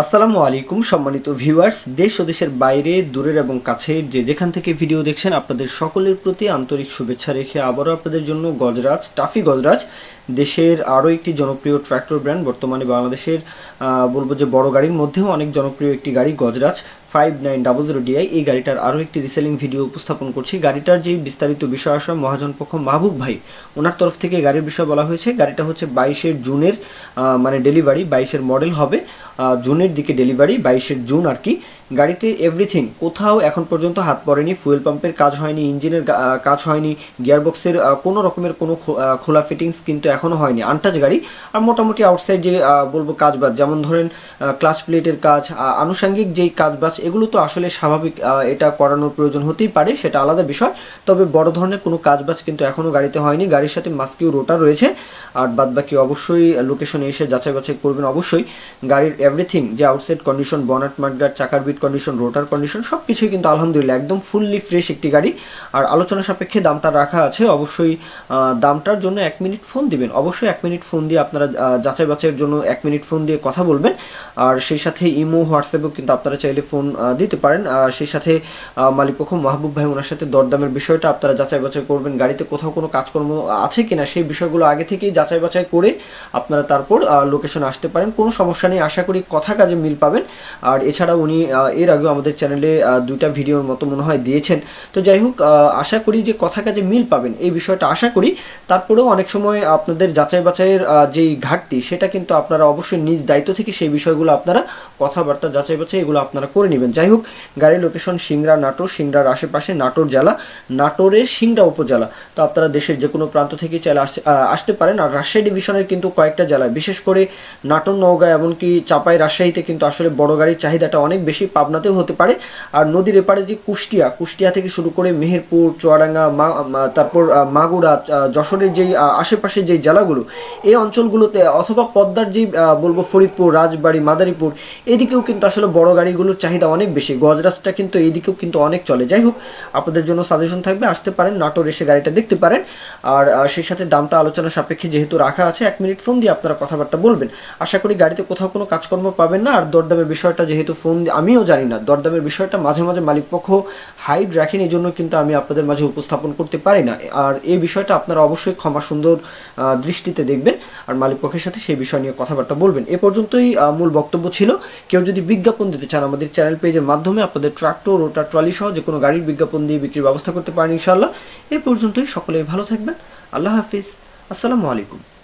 আসসালামু আলাইকুম, সম্মানিত ভিউয়ার্স। দেশ ও দেশের বাইরে, দূরের এবং কাছের যে যেখান থেকে ভিডিও দেখছেন, আপনাদের সকলের প্রতি আন্তরিক শুভেচ্ছা রেখে আবারও আপনাদের জন্য গজরাজ, টাফি গজরাজ, দেশের আরও একটি জনপ্রিয় ট্র্যাক্টর ব্র্যান্ড, বর্তমানে বাংলাদেশের বলব যে বড় গাড়ির মধ্যেও অনেক জনপ্রিয় একটি গাড়ি Gajraj. Five nine double zero DI এই গাড়িটার আরও একটি রিসেলিং ভিডিও উপস্থাপন করছি। গাড়িটার যে বিস্তারিত বিষয় আসে, মহাজন পক্ষ মাহবুব ভাই, ওনার তরফ থেকে গাড়ির বিষয় বলা হয়েছে। গাড়িটা হচ্ছে বাইশের জুনের মানে ডেলিভারি বাইশের মডেল হবে। জুনের দিকে ডেলিভারি বাইশের জুন আর কি। গাড়িতে এভরিথিং কোথাও এখন পর্যন্ত হাত পড়েনি ফুয়েল পাম্পের কাজ হয়নি ইঞ্জিনের কাজ হয়নি গিয়ারবক্সের কোনো রকমের কোনো খোলা ফিটিংস কিন্তু এখনও হয়নি। আনটাচ গাড়ি, আর মোটামুটি আউটসাইড যে বলব কাজবাজ যেমন ধরেন ক্লাচ প্লেটের কাজ আনুষঙ্গিক যেই কাজবাজ এগুলো তো আসলে স্বাভাবিক এটা করানোর প্রয়োজন হতেই পারে, সেটা আলাদা বিষয়। তবে বড় ধরনের কোনো কাজবাজ কিন্তু এখনও গাড়িতে হয়নি। গাড়ির সাথে মাস্কিউ রোটার রয়েছে, আর বাদ বাকি অবশ্যই লোকেশনে এসে যাচাই বাছাই করবেন অবশ্যই। গাড়ির এভরিথিং যে আউটসাইড কন্ডিশন বনাট মার্গার চাকার বিট কন্ডিশন রোটার কন্ডিশন সব কিছুই কিন্তু আলহামদুলিল্লাহ একদম ফুললি ফ্রেশ একটি গাড়ি। আর আলোচনা সাপেক্ষে দামটা রাখা আছে, অবশ্যই দামটার জন্য এক মিনিট ফোন দিবেন। অবশ্যই এক মিনিট ফোন দিয়ে আপনারা যাচাই বাছাইয়ের জন্য এক মিনিট ফোন দিয়ে কথা বলবেন। আর সেই সাথে ইমো, হোয়াটসঅ্যাপেও কিন্তু আপনারা চাইলে ফোন দিতে পারেন। সেই সাথে মালিকপক্ষ মাহবুব ভাই ওনার সাথে দরদামের বিষয়টা আপনারা যাচাই বাছাই করবেন। গাড়িতে কোথাও কোনো কাজকর্ম আছে কিনা সেই বিষয়গুলো আগে থেকেই যাচাই বাছাই করে আপনারা তারপর লোকেশনে আসতে পারেন। কোনো সমস্যা নেই, আশা করি কথা কাজে মিল পাবেন। আর এছাড়া উনি এর আগেও আমাদের চ্যানেলে দুইটা ভিডিওর মতো মনে হয় দিয়েছেন। তো যাই হোক আশা করি যে কথা কাজে মিল পাবেন, এই বিষয়টা আশা করি। তারপরেও অনেক সময় আপনাদের যাচাই বাছাইয়ের যেই ঘাটতি, সেটা কিন্তু আপনারা অবশ্যই নিজ দায়িত্ব থেকে সেই বিষয়গুলো আপনারা কথাবার্তা যাচাই বাছাই এগুলো আপনারা করে নেবেন। যাই হোক, গাড়ির লোকেশন সিংড়া নাটোর, সিংড়ার আশেপাশে নাটোর জেলা, নাটোরের সিংড়া উপজেলা। তো আপনারা দেশের যে কোনো প্রান্ত থেকে চাইলে আসতে পারেন। আর রাজশাহী ডিভিশনের কিন্তু কয়েকটা জেলায় বিশেষ করে নাটোর, নওগাঁ, এমনকি চাপাই, রাজশাহীতে কিন্তু আসলে বড় গাড়ির চাহিদাটা অনেক বেশি পাবনাতেও হতে পারে। আর নদীর এপারে যে কুষ্টিয়া কুষ্টিয়া থেকে শুরু করে মেহেরপুর, চুয়াডাঙ্গা, মা তারপর মাগুরা যশোরের যেই আশেপাশে যেই জেলাগুলো, এই অঞ্চলগুলোতে অথবা পদ্মার যেই বলব ফরিদপুর, রাজবাড়ী, মাদারীপুর এদিকেও কিন্তু আসলে বড় গাড়িগুলোর চাহিদা অনেক বেশি। গজরাজটা কিন্তু এইদিকেও কিন্তু অনেক চলে। যাই হোক, আপনাদের জন্য সাজেশন থাকবে, আসতে পারেন, নাটোর এসে গাড়িটা দেখতে পারেন। আর সেই সাথে দামটা আলোচনা সাপেক্ষে যেহেতু রাখা আছে, এক মিনিট ফোন দিয়ে আপনারা কথাবার্তা বলবেন। আশা করি গাড়িতে কোথাও কোনো কাজকর্ম পাবেন না। আর দরদামের বিষয়টা যেহেতু ফোন আমিও জানি না। দরদামের বিষয়টা মাঝে মাঝে মালিকপক্ষ হাইড রাখেন এই জন্য কিন্তু আমি আপনাদের মাঝে উপস্থাপন করতে পারি না। আর এই বিষয়টা আপনারা অবশ্যই ক্ষমা সুন্দর দৃষ্টিতে দেখবেন। আর মালিকপক্ষের সাথে সেই বিষয় নিয়ে কথাবার্তা বলবেন। এ পর্যন্তই মূল বক্তব্য ছিল। কেউ যদি বিজ্ঞাপন দিতে চান আমাদের চ্যানেল পেজের মাধ্যমে, আপনাদের ট্রাক্টর রোটার ট্রলি সহ যে কোনো গাড়ির বিজ্ঞাপন দিয়ে বিক্রির ব্যবস্থা করতে পারেন ইনশাআল্লাহ। এ পর্যন্তই, সকলেই ভালো থাকবেন। আল্লাহ হাফিজ। আসসালামু আলাইকুম।